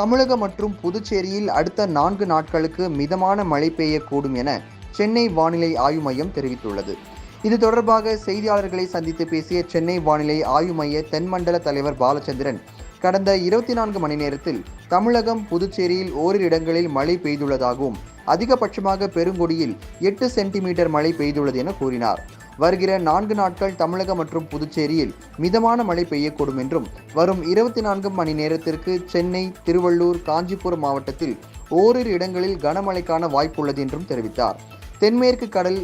தமிழகம் மற்றும் புதுச்சேரியில் அடுத்த நான்கு நாட்களுக்கு மிதமான மழை பெய்யக்கூடும் என சென்னை வானிலை ஆய்வு மையம் தெரிவித்துள்ளது. இது தொடர்பாக செய்தியாளர்களை சந்தித்து பேசிய சென்னை வானிலை ஆய்வு மைய தென்மண்டல தலைவர் பாலச்சந்திரன் கடந்த இருபத்தி நான்கு மணி நேரத்தில் தமிழகம் புதுச்சேரியில் ஓரிரு இடங்களில் மழை பெய்துள்ளதாகவும் அதிகபட்சமாக பெருங்குடியில் எட்டு சென்டிமீட்டர் மழை பெய்துள்ளது என கூறினார். வருகிற நான்கு நாட்கள் தமிழகம் மற்றும் புதுச்சேரியில் மிதமான மழை பெய்யக்கூடும் என்றும் வரும் இருபத்தி நான்கு மணி நேரத்திற்கு சென்னை திருவள்ளூர் காஞ்சிபுரம் மாவட்டத்தில் ஓரிரு இடங்களில் கனமழைக்கான வாய்ப்புள்ளது என்றும் தெரிவித்தார். தென்மேற்கு கடல்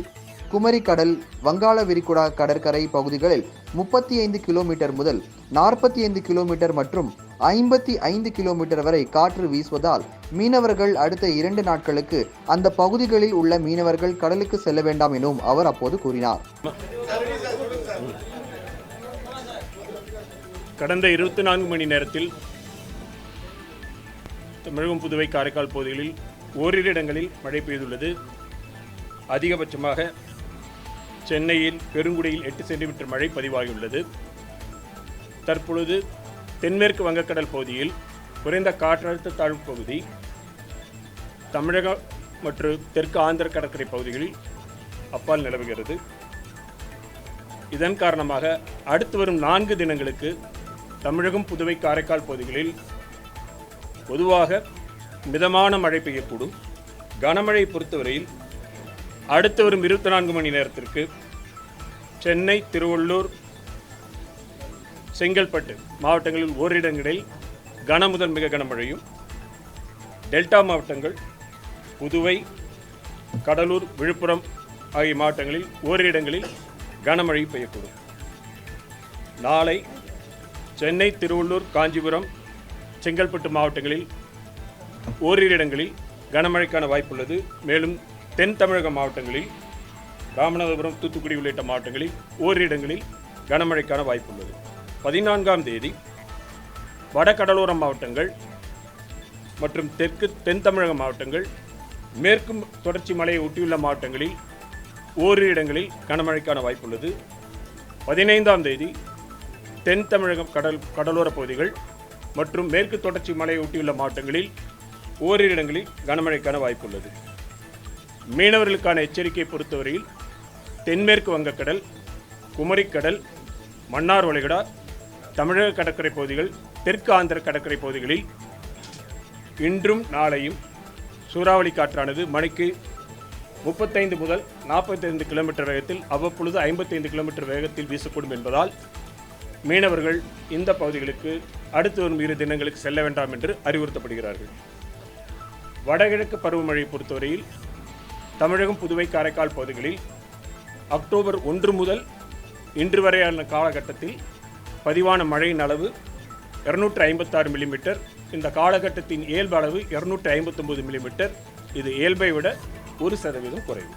குமரி கடல் வங்காள விரிகுடா கடற்கரை பகுதிகளில் முப்பத்தி ஐந்து கிலோமீட்டர் முதல் நாற்பத்தி ஐந்து கிலோமீட்டர் மற்றும் ஐம்பத்தி ஐந்து கிலோமீட்டர் வரை காற்று வீசுவதால் மீனவர்கள் அடுத்த இரண்டு நாட்களுக்கு அந்த பகுதிகளில் உள்ள மீனவர்கள் கடலுக்கு செல்ல வேண்டாம் எனவும் அவர் அப்போது கூறினார். கடந்த இருபத்தி நான்கு மணி நேரத்தில் தமிழகம் புதுவை காரைக்கால் பகுதிகளில் ஓரிரு இடங்களில் மழை பெய்துள்ளது. அதிகபட்சமாக சென்னையில் பெருங்குடியில் எட்டு சென்டிமீட்டர் மழை பதிவாகியுள்ளது. தற்பொழுது தென்மேற்கு வங்கக்கடல் பகுதியில் குறைந்த காற்றழுத்த தாழ்வு பகுதி தமிழகம் மற்றும் தெற்கு ஆந்திர கடற்கரை பகுதிகளில் அப்பால் நிலவுகிறது. இதன் காரணமாக அடுத்து வரும் நான்கு தினங்களுக்கு தமிழகம் புதுவை காரைக்கால் பகுதிகளில் பொதுவாக மிதமான மழை பெய்யக்கூடும். கனமழை பொறுத்தவரையில் அடுத்து வரும் இருபத்தி நான்கு மணி நேரத்திற்கு சென்னை திருவள்ளூர் செங்கல்பட்டு மாவட்டங்களில் ஓரிடங்களில் கன முதல் மிக கனமழையும் டெல்டா மாவட்டங்கள் புதுவை கடலூர் விழுப்புரம் ஆகிய மாவட்டங்களில் ஓரிரு இடங்களில் கனமழை பெய்யக்கூடும். நாளை சென்னை திருவள்ளூர் காஞ்சிபுரம் செங்கல்பட்டு மாவட்டங்களில் ஓரிரு இடங்களில் கனமழைக்கான வாய்ப்புள்ளது. மேலும் தென் தமிழக மாவட்டங்களில் ராமநாதபுரம் தூத்துக்குடி உள்ளிட்ட மாவட்டங்களில் ஓரிடங்களில் இடங்களில் கனமழைக்கான வாய்ப்புள்ளது பதினான்காம் தேதி வடகடலோர மாவட்டங்கள் மற்றும் தெற்கு தென் தமிழக மாவட்டங்கள் மேற்கு தொடர்ச்சி மலையை ஒட்டியுள்ள மாவட்டங்களில் ஓரிரு இடங்களில் கனமழைக்கான வாய்ப்புள்ளது பதினைந்தாம் தேதி தென் தமிழகம் கடல் கடலோர பகுதிகள் மற்றும் மேற்கு தொடர்ச்சி மலையை ஒட்டியுள்ள மாவட்டங்களில் ஓரிரு இடங்களில் கனமழைக்கான வாய்ப்புள்ளது மீனவர்களுக்கான எச்சரிக்கை பொறுத்தவரையில் தென்மேற்கு வங்கக்கடல் குமரிக்கடல் மன்னார் வளைகுடா தமிழக கடற்கரை பகுதிகள் தெற்கு ஆந்திர கடற்கரை பகுதிகளில் இன்றும் நாளையும் சூறாவளி காற்றானது மணிக்கு முப்பத்தைந்து முதல் நாற்பத்தைந்து கிலோமீட்டர் வேகத்தில் அவ்வப்பொழுது ஐம்பத்தைந்து கிலோமீட்டர் வேகத்தில் வீசக்கூடும் என்பதால் மீனவர்கள் இந்த பகுதிகளுக்கு அடுத்து வரும் இரு தினங்களுக்கு செல்ல வேண்டாம் என்று அறிவுறுத்தப்படுகிறார்கள். வடகிழக்கு பருவமழை பொறுத்தவரையில் தமிழகம் புதுவை காரைக்கால் பகுதிகளில் அக்டோபர் ஒன்று முதல் இன்று வரையான காலகட்டத்தில் பதிவான மழையின் அளவு இருநூற்றி ஐம்பத்தாறு மில்லிமீட்டர். இந்த காலகட்டத்தின் இயல்பு அளவு இருநூற்று ஐம்பத்தொம்பது மில்லிமீட்டர். இது இயல்பை விட ஒரு சதவீதம் குறைவு.